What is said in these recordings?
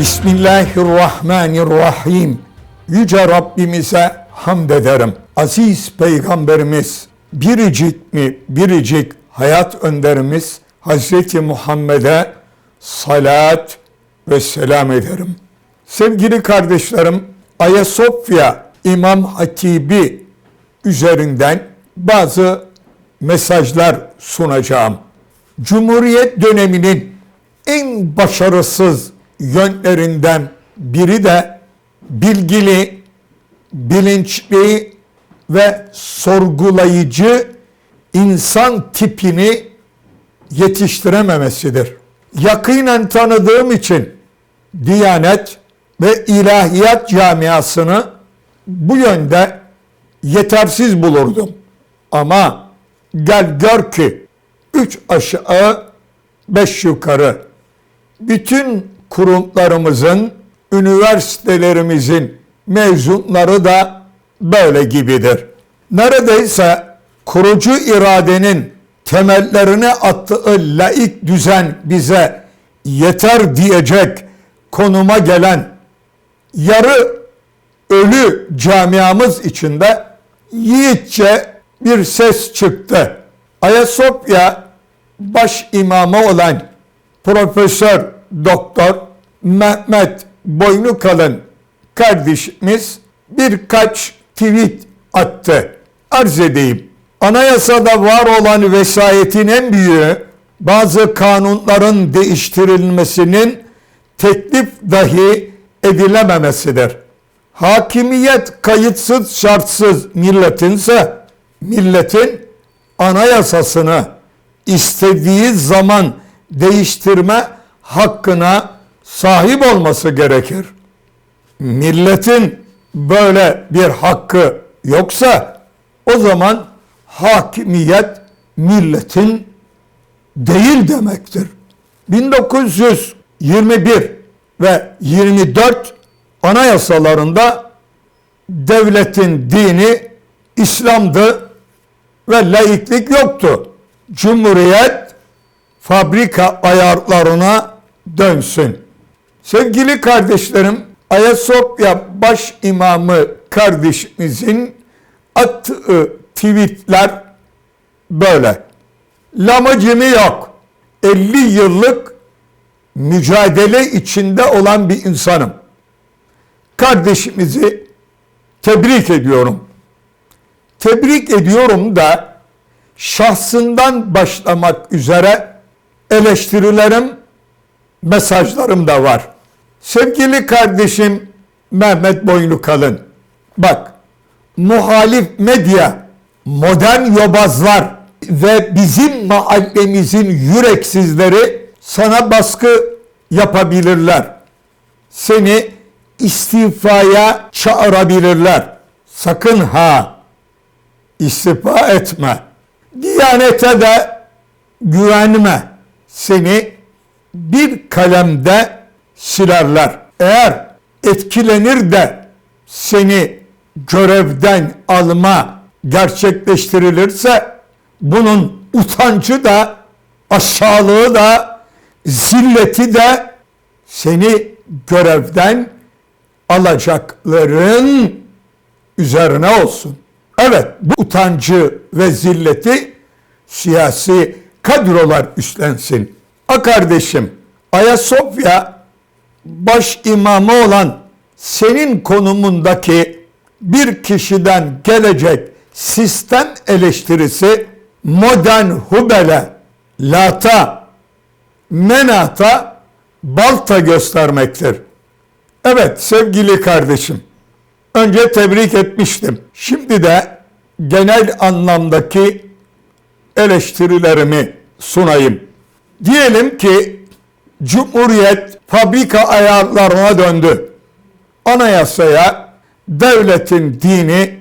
Bismillahirrahmanirrahim. Yüce Rabbimize hamd ederim. Aziz Peygamberimiz, biricik mi biricik hayat önderimiz Hazreti Muhammed'e salat ve selam ederim. Sevgili kardeşlerim, Ayasofya İmam Hatibi üzerinden bazı mesajlar sunacağım. Cumhuriyet döneminin en başarısız yönlerinden biri de bilgili, bilinçli ve sorgulayıcı insan tipini yetiştirememesidir. Yakinen tanıdığım için Diyanet ve İlahiyat camiasını bu yönde yetersiz bulurdum. Ama gel gör ki üç aşağı beş yukarı bütün kurumlarımızın, üniversitelerimizin mezunları da böyle gibidir. Neredeyse kurucu iradenin temellerini attığı laik düzen bize yeter diyecek konuma gelen yarı ölü camiamız içinde yiğitçe bir ses çıktı. Ayasofya baş imamı olan Profesör Doktor Mehmet Boynukalın kardeşimiz birkaç tweet attı. Arz edeyim. Anayasada var olan vesayetin en büyüğü bazı kanunların değiştirilmesinin teklif dahi edilememesidir. Hakimiyet kayıtsız şartsız milletinse milletin anayasasını istediği zaman değiştirme hakkına sahip olması gerekir. Milletin böyle bir hakkı yoksa o zaman hakimiyet milletin değil demektir. 1921 ve 24 anayasalarında devletin dini İslam'dı ve laiklik yoktu. Cumhuriyet fabrika ayarlarına dönsün. Sevgili kardeşlerim, Ayasofya baş imamı kardeşimizin attığı tweetler böyle. Lamacını yok. 50 yıllık mücadele içinde olan bir insanım. Kardeşimizi tebrik ediyorum. Tebrik ediyorum da şahsından başlamak üzere eleştirilerim, mesajlarım da var. Sevgili kardeşim Mehmet Boynu Kalın, bak muhalif medya, modern yobazlar ve bizim mahallemizin yüreksizleri sana baskı yapabilirler. Seni istifaya çağırabilirler. Sakın ha istifa etme. Diyanete de güvenme. Seni bir kalemde silerler. Eğer etkilenir de seni görevden alma gerçekleştirilirse bunun utancı da aşağılığı da zilleti de seni görevden alacakların üzerine olsun. Evet bu utancı ve zilleti siyasi kadrolar üstlensin. A kardeşim Ayasofya baş imamı olan senin konumundaki bir kişiden gelecek sistem eleştirisi modern hubele, lata, menata balta göstermektir. Evet sevgili kardeşim, önce tebrik etmiştim. Şimdi de genel anlamdaki eleştirilerimi sunayım. Diyelim ki Cumhuriyet fabrika ayarlarına döndü. Anayasaya devletin dini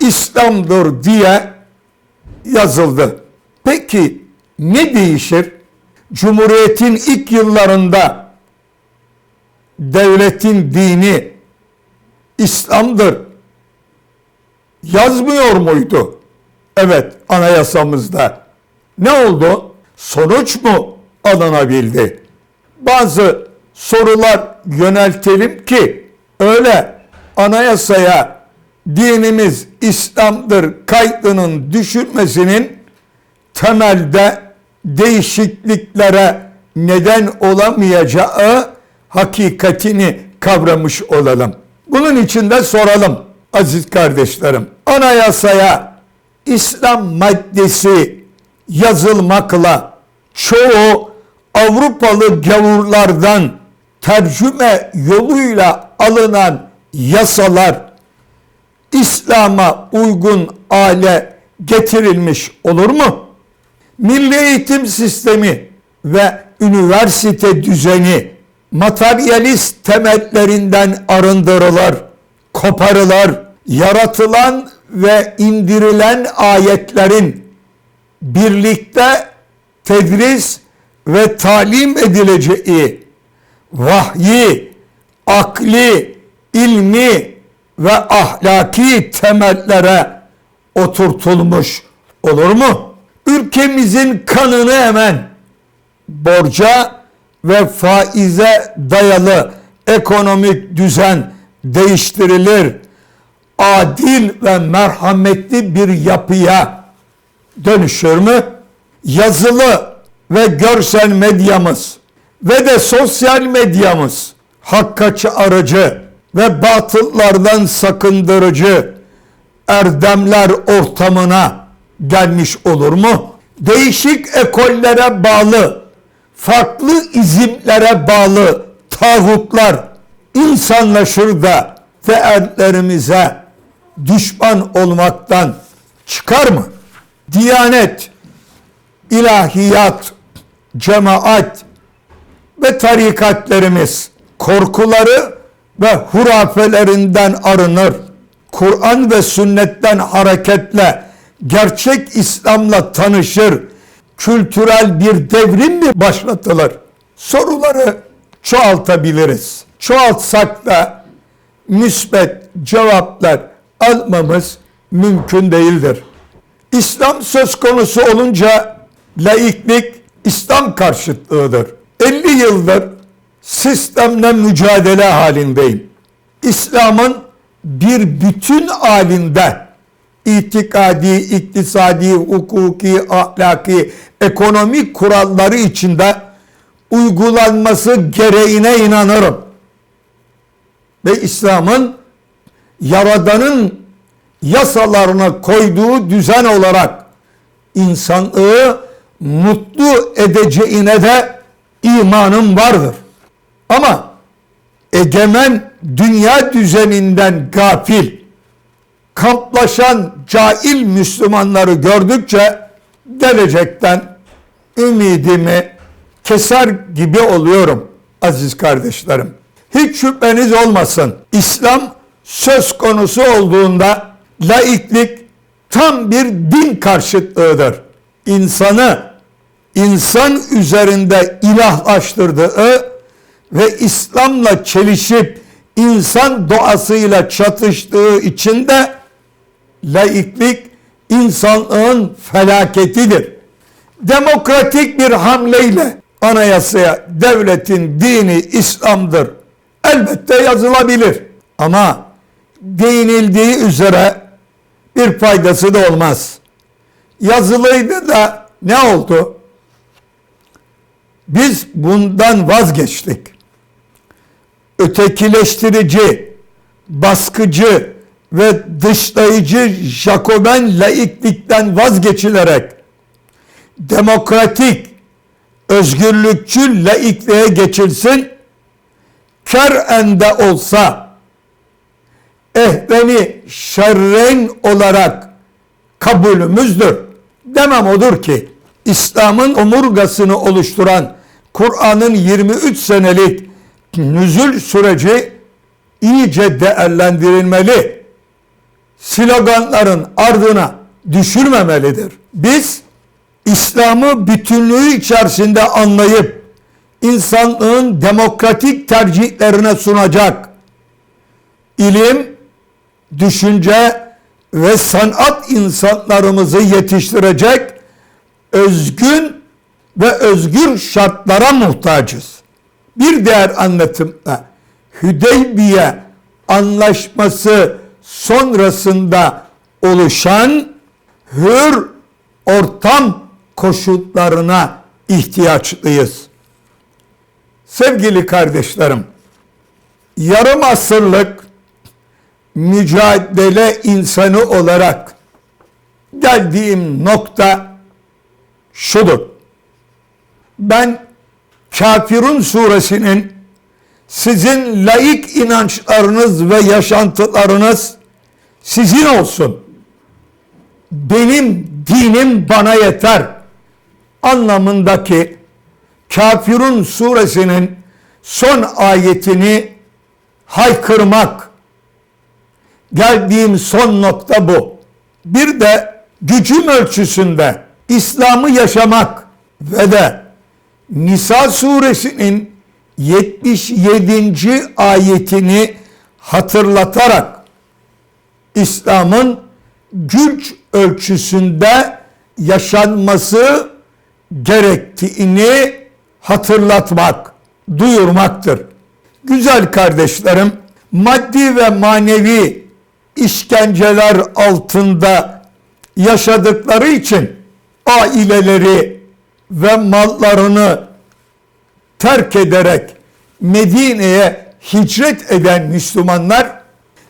İslam'dır diye yazıldı. Peki ne değişir? Cumhuriyetin ilk yıllarında devletin dini İslam'dır yazmıyor muydu? Evet anayasamızda. Ne oldu? Sonuç mu alınabildi? Bazı sorular yöneltelim ki öyle anayasaya dinimiz İslam'dır kaydının düşürmesinin temelde değişikliklere neden olamayacağı hakikatini kavramış olalım. Bunun için de soralım aziz kardeşlerim. Anayasaya İslam maddesi yazılmakla çoğu Avrupalı gavurlardan tercüme yoluyla alınan yasalar İslam'a uygun hale getirilmiş olur mu? Milli eğitim sistemi ve üniversite düzeni materyalist temellerinden arındırılır, koparılır, yaratılan ve indirilen ayetlerin birlikte tedris ve talim edileceği vahyi, akli, ilmi ve ahlaki temellere oturtulmuş olur mu? Ülkemizin kanını hemen borca ve faize dayalı ekonomik düzen değiştirilir. Adil ve merhametli bir yapıya dönüşür mü? Yazılı ve görsel medyamız ve de sosyal medyamız hakka aracı ve batıllardan sakındırıcı erdemler ortamına gelmiş olur mu? Değişik ekollere bağlı, farklı izimlere bağlı tağutlar insanlaşır da değerlerimize düşman olmaktan çıkar mı? Diyanet, ilahiyat, cemaat ve tarikatlerimiz korkuları ve hurafelerinden arınır. Kur'an ve sünnetten hareketle gerçek İslam'la tanışır. Kültürel bir devrim mi başlatılır? Soruları çoğaltabiliriz. Çoğaltsak da müsbet cevaplar almamız mümkün değildir. İslam söz konusu olunca laiklik İslam karşıtlığıdır. 50 yıldır sistemle mücadele halindeyim. İslam'ın bir bütün halinde itikadi, iktisadi, hukuki, ahlaki, ekonomik kuralları içinde uygulanması gereğine inanırım. Ve İslam'ın Yaradan'ın yasalarına koyduğu düzen olarak insanlığı mutlu edeceğine de imanım vardır. Ama egemen dünya düzeninden gafil, kamplaşan cahil Müslümanları gördükçe gelecekten ümidimi keser gibi oluyorum aziz kardeşlerim. Hiç şüpheniz olmasın. İslam söz konusu olduğunda laiklik tam bir din karşıtlığıdır. İnsanı insan üzerinde ilahlaştırdığı ve İslam'la çelişip insan doğasıyla çatıştığı için de laiklik insanlığın felaketidir. Demokratik bir hamleyle anayasaya devletin dini İslam'dır. Elbette yazılabilir ama değinildiği üzere bir faydası da olmaz. Yazılıydı da ne oldu? Biz bundan vazgeçtik. Ötekileştirici, baskıcı ve dışlayıcı Jacoben laiklikten vazgeçilerek demokratik, özgürlükçü laikliğe geçilsin, kar ende olsa ehveni şerren olarak kabulümüzdür. Demem odur ki İslam'ın omurgasını oluşturan Kur'an'ın 23 senelik nüzül süreci iyice değerlendirilmeli. Sloganların ardına düşürmemelidir. Biz İslam'ı bütünlüğü içerisinde anlayıp insanlığın demokratik tercihlerine sunacak ilim, düşünce ve sanat insanlarımızı yetiştirecek özgün ve özgür şartlara muhtacız. Bir diğer anlatımda Hüdeybiye anlaşması sonrasında oluşan hür ortam koşullarına ihtiyaçlıyız. Sevgili kardeşlerim, yarım asırlık mücadele insanı olarak geldiğim nokta şudur. Ben Kafirun suresinin sizin laik inançlarınız ve yaşantılarınız sizin olsun. Benim dinim bana yeter anlamındaki Kafirun suresinin son ayetini haykırmak geldiğim son nokta bu. Bir de gücüm ölçüsünde İslam'ı yaşamak ve de Nisa suresinin 77. ayetini hatırlatarak İslam'ın güç ölçüsünde yaşanması gerektiğini hatırlatmak, duyurmaktır. Güzel kardeşlerim, maddi ve manevi işkenceler altında yaşadıkları için aileleri ve mallarını terk ederek Medine'ye hicret eden Müslümanlar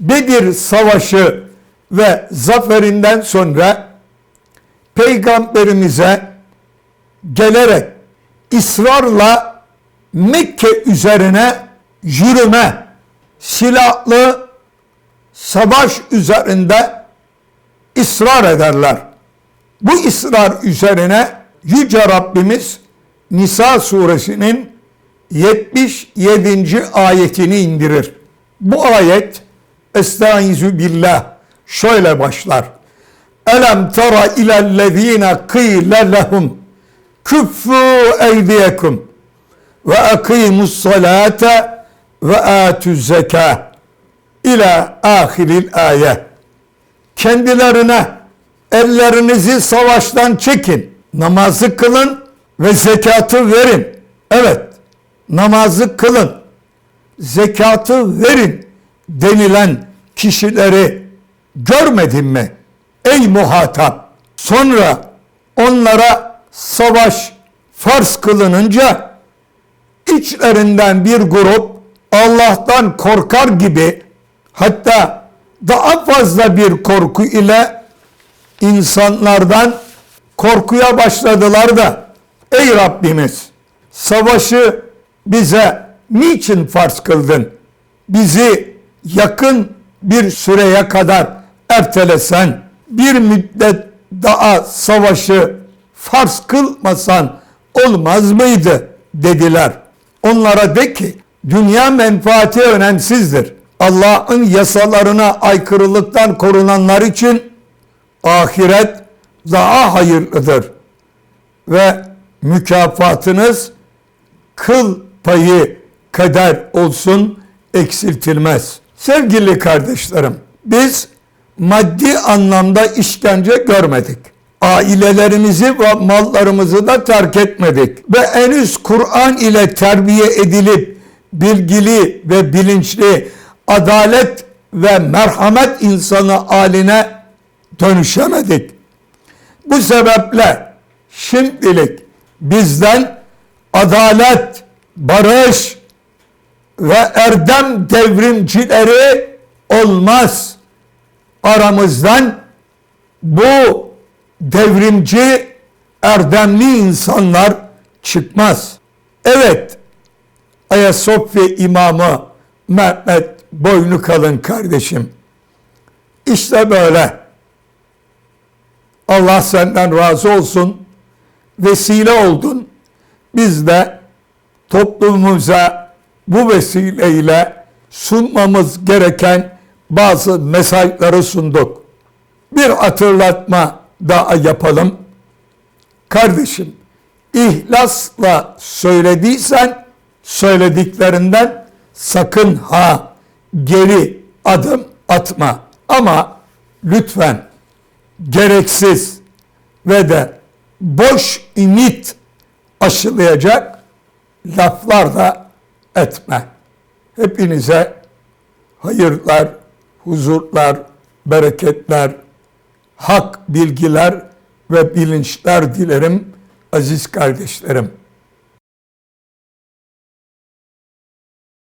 Bedir Savaşı ve zaferinden sonra Peygamberimize gelerek ısrarla Mekke üzerine yürüme, silahlı savaş üzerinde ısrar ederler. Bu ısrar üzerine Yüce Rabbimiz Nisa suresinin 77. ayetini indirir. Bu ayet Estaizu billah şöyle başlar. Elem tera ilellezine kıyle lehum küffü eydiyekum ve akimus salate ve atü zeka ila ahiril ayet. Kendilerine ellerinizi savaştan çekin, namazı kılın ve zekatı verin. Evet, namazı kılın, zekatı verin denilen kişileri görmedin mi? Ey muhatap! Sonra onlara savaş farz kılınınca içlerinden bir grup Allah'tan korkar gibi hatta daha fazla bir korku ile insanlardan korkuya başladılar da ey Rabbimiz savaşı bize niçin farz kıldın? Bizi yakın bir süreye kadar ertelesen bir müddet daha savaşı farz kılmasan olmaz mıydı dediler. Onlara de ki dünya menfaati önemsizdir. Allah'ın yasalarına aykırılıktan korunanlar için ahiret daha hayırlıdır. Ve mükafatınız kıl payı kader olsun eksiltilmez. Sevgili kardeşlerim, biz maddi anlamda işkence görmedik. Ailelerimizi ve mallarımızı da terk etmedik. Ve henüz Kur'an ile terbiye edilip bilgili ve bilinçli adalet ve merhamet insanı haline dönüşemedik. Bu sebeple şimdilik bizden adalet, barış ve erdem devrimcileri olmaz. Aramızdan bu devrimci erdemli insanlar çıkmaz. Evet, Ayasofya imamı Mehmet boynu kalın kardeşim. İşte böyle. Allah senden razı olsun. Vesile oldun. Biz de toplumumuza bu vesileyle sunmamız gereken bazı mesajları sunduk. Bir hatırlatma daha yapalım. Kardeşim, ihlasla söylediysen söylediklerinden sakın ha geri adım atma. Ama lütfen gereksiz ve de boş ümit aşılayacak laflar da etme. Hepinize hayırlar, huzurlar, bereketler, hak bilgiler ve bilinçler dilerim aziz kardeşlerim.